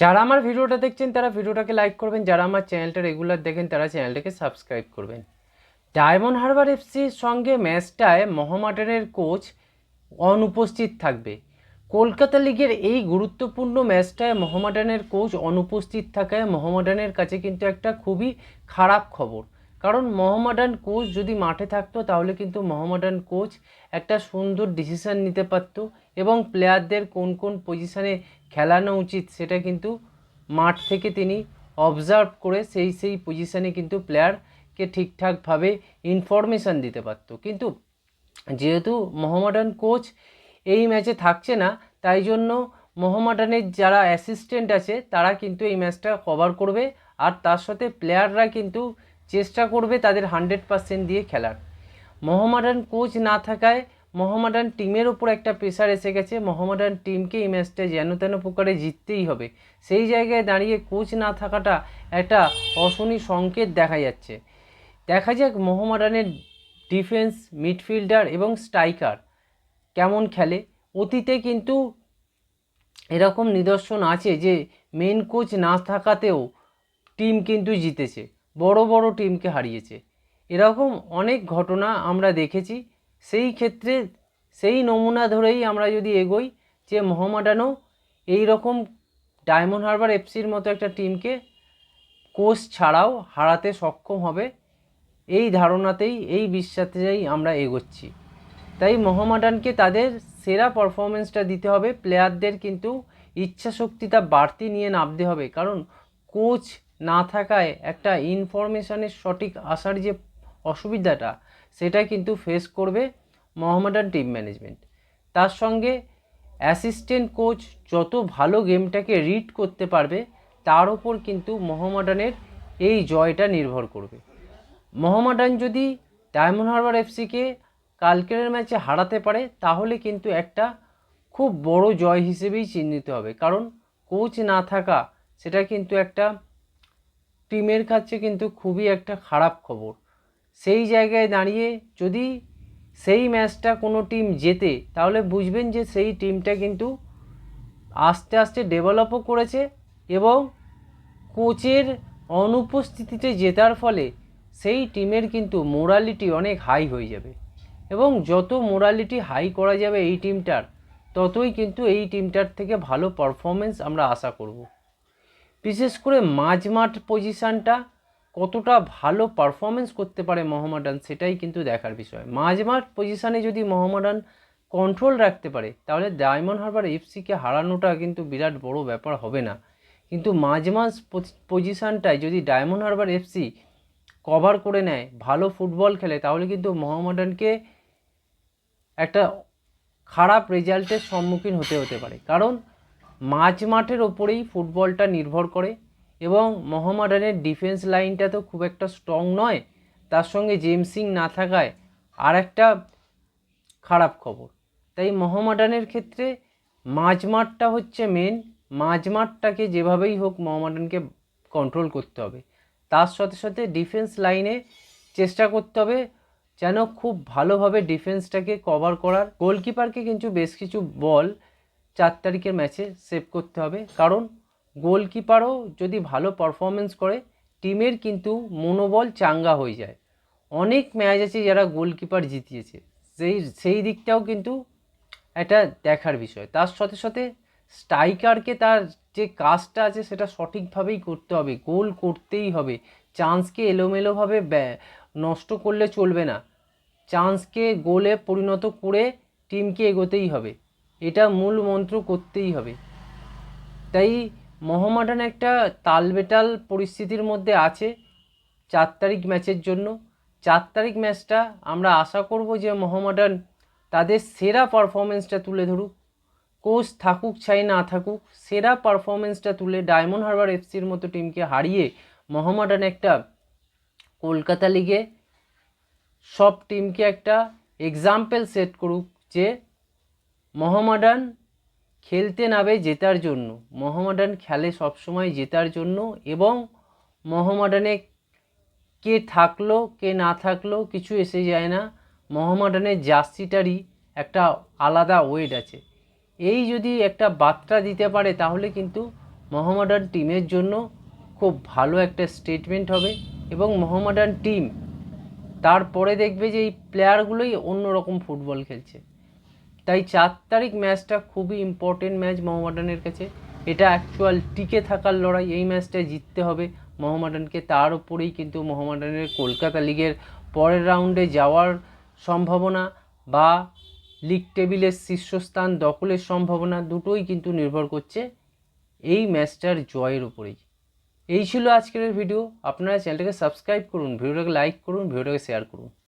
যারা আমার ভিডিওটা দেখছেন, তারা ভিডিওটাকে লাইক করবেন। যারা আমার চ্যানেলটা রেগুলার দেখেন, তারা চ্যানেলটাকে সাবস্ক্রাইব করবেন। ডায়মন্ড হারবার এফসির সঙ্গে ম্যাচটায় মোহামেডানের কোচ অনুপস্থিত থাকবে। কলকাতা লিগের এই গুরুত্বপূর্ণ ম্যাচটায় মোহামেডানের কোচ অনুপস্থিত থাকায় মোহামেডানের কাছে কিন্তু একটা খুবই খারাপ খবর। কারণ মোহামেডান কোচ যদি মাঠে থাকতো, তাহলে কিন্তু মোহামেডান কোচ একটা সুন্দর ডিসিশন নিতে পারত এবং প্লেয়ারদের কোন কোন পজিশনে খেলানো উচিত, সেটা কিন্তু মাঠ থেকে তিনি অবজার্ভ করে সেই সেই পজিশনে কিন্তু প্লেয়ারকে ঠিকঠাকভাবে ইনফরমেশান দিতে পারতো। কিন্তু যেহেতু মোহামেডান কোচ এই ম্যাচে থাকছে না, তাই জন্য মোহামেডানের যারা অ্যাসিস্ট্যান্ট আছে, তারা কিন্তু এই ম্যাচটা কভার করবে আর তার সাথে প্লেয়াররা কিন্তু চেষ্টা করবে তাদের হান্ড্রেড পার্সেন্ট দিয়ে খেলার। মোহামেডান কোচ না থাকায় মোহামেডান টিমের ওপর একটা প্রেশার এসে গেছে। মোহামেডান টিমকে এই ম্যাচটা যেন তেন প্রকারে জিততেই হবে। সেই জায়গায় দাঁড়িয়ে কোচ না থাকাটা একটা অশনি সংকেত দেখা যাচ্ছে। দেখা যাক মোহামেডানের ডিফেন্স মিডফিল্ডার এবং স্ট্রাইকার কেমন খেলে। অতীতে কিন্তু এরকম নিদর্শন আছে যে মেন কোচ না থাকাতেও টিম কিন্তু জিতেছে। বড় বড় টিমকে হারিয়েছে। এরকম অনেক ঘটনা আমরা দেখেছি। সেই ক্ষেত্রে সেই নমুনা ধরেই আমরা যদি এগোই যে মোহামেডানও এই রকম ডায়মন্ড হারবার এফসির মতো একটা টিমকে কোচ ছাড়াও হারাতে সক্ষম হবে, এই ধারণাতেই, এই বিশ্বাসেই আমরা এগোচ্ছি। তাই মোহামেডানকে তাদের সেরা পারফরমেন্সটা দিতে হবে, প্লেয়ারদের কিন্তু ইচ্ছা শক্তিটা বাড়তি নিয়ে নামতে হবে। কারণ কোচ না থাকায় একটা ইনফরমেশনের সঠিক আসার যে অসুবিধাটা সেটা কিন্তু ফেস করবে মোহামেডান টিম ম্যানেজমেন্ট তার সঙ্গে অ্যাসিস্ট্যান্ট কোচ যত ভালো গেমটাকে রিড করতে পারবে, তার ওপর কিন্তু মোহামেডানের এই জয়টা নির্ভর করবে। মোহামেডান যদি ডায়মন্ড হারবার এফসিকে কালকের ম্যাচে হারাতে পারে, তাহলে কিন্তু একটা খুব বড় জয় হিসেবেই চিহ্নিত হবে। কারণ কোচ না থাকা সেটা কিন্তু একটা টিমের কাছে কিন্তু খুবই একটা খারাপ খবর। সেই জায়গায় দাঁড়িয়ে যদি সেই ম্যাচটা কোনো টিম জেতে, তাহলে বুঝবেন যে সেই টিমটা কিন্তু আস্তে আস্তে ডেভেলপও করেছে এবং কোচের অনুপস্থিতিতে জেতার ফলে সেই টিমের কিন্তু মোরালিটি অনেক হাই হয়ে যাবে। এবং যত মোরালিটি হাই করা যাবে এই টিমটার, ততই কিন্তু এই টিমটার থেকে ভালো পারফরমেন্স আমরা আশা করব। বিশেষ করে মাঝমাঠ পজিশানটা কতটা ভালো পারফরমেন্স করতে পারে মোহামেডান সেটাই কিন্তু দেখার বিষয়। মাঝমাঠ পজিশানে যদি মোহামেডান কন্ট্রোল রাখতে পারে, তাহলে ডায়মন্ড হারবার এফসিকে হারানোটা কিন্তু বিরাট বড় ব্যাপার হবে না। কিন্তু মাঝমাঝ পজিশানটায় যদি ডায়মন্ড হারবার এফসি কভার করে নেয়, ভালো ফুটবল খেলে, তাহলে কিন্তু মোহামেডানকে একটা খারাপ রেজাল্টের সম্মুখীন হতে হতে পারে। কারণ মাঝ মাঠের ওপরেই ফুটবলটা নির্ভর করে এবং মোহামেডানের ডিফেন্স লাইনটা তো খুব একটা স্ট্রং নয়। তার সঙ্গে জেমসিং না থাকায় আর একটা খারাপ খবর। তাই মোহামেডানের ক্ষেত্রে মাঝমাঠটা হচ্ছে মেন মাঝমাঠটাকে যেভাবেই হোক মোহামেডানকে কন্ট্রোল করতে হবে। তার সাথে সাথে ডিফেন্স লাইনে চেষ্টা করতে হবে যেন খুব ভালোভাবে ডিফেন্সটাকে কভার করার। গোলকিপারকে কিন্তু বেশ কিছু বল চার তারিখের ম্যাচে সেভ করতে হবে। কারণ গোলকিপারও যদি ভালো পারফরমেন্স করে, টিমের কিন্তু মনোবল চাঙ্গা হয়ে যায়। অনেক ম্যাচ আছে যারা গোলকিপার জিতিয়েছে। সেই সেই দিকটাও কিন্তু এটা দেখার বিষয়। তার সাথে সাথে স্ট্রাইকারকে তার যে কাজটা আছে সেটা সঠিকভাবেই করতে হবে। গোল করতেই হবে। চান্সকে এলোমেলোভাবে নষ্ট করলে চলবে না। চান্সকে গোলে পরিণত করে টিমকে এগোতেই হবে। এটা মূল মন্ত্র করতেই হবে। তাই মোহামেডান একটা তালবেটাল পরিস্থিতির মধ্যে আছে চার তারিখ ম্যাচের জন্য। চার তারিখ ম্যাচটা আমরা আশা করব যে মোহামেডান তাদের সেরা পারফরমেন্সটা তুলে ধরুক। কোচ থাকুক চাই না থাকুক, সেরা পারফরমেন্সটা তুলে ডায়মন্ড হারবার এফসির মতো টিমকে হারিয়ে মোহামেডান একটা কলকাতা লিগে সব টিমকে একটা এক্সাম্পল সেট করুক যে মোহামেডান খেলতে নাবে জেতার জন্য। মোহামেডান খেলে সবসময় জেতার জন্য এবং মোহামেডানে কে থাকল, কে না থাকল কিছু এসে যায় না। মোহামেডানের জার্সিটারই একটা আলাদা ওয়েট আছে। এই যদি একটা বার্তা দিতে পারে তাহলে কিন্তু মোহামেডান টিমের জন্য খুব ভালো একটা স্টেটমেন্ট হবে এবং মোহামেডান টিম তারপরে দেখবে যে এই প্লেয়ারগুলোই অন্যরকম ফুটবল খেলছে। তাই চার তারিখ ম্যাচটা খুবই ইম্পর্টেন্ট ম্যাচ মোহামেডানের কাছে। এটা অ্যাকচুয়াল টিকে থাকার লড়াই, এই ম্যাচটা জিততে হবে। মোহামেডানকে তার উপরেই কিন্তু মোহামেডানের কলকাতা লিগের পরের রাউন্ডে যাওয়ার সম্ভাবনা বা লিগ টেবিলের শীর্ষস্থান দখলের সম্ভাবনা দুটোই কিন্তু নির্ভর করছে এই ম্যাচটার জয়ের উপরেই। এই ছিল আজকের ভিডিও আপনারা চ্যানেলটাকে সাবস্ক্রাইব করুন ভিডিওটাকে লাইক করুন ভিডিওটাকে শেয়ার করুন।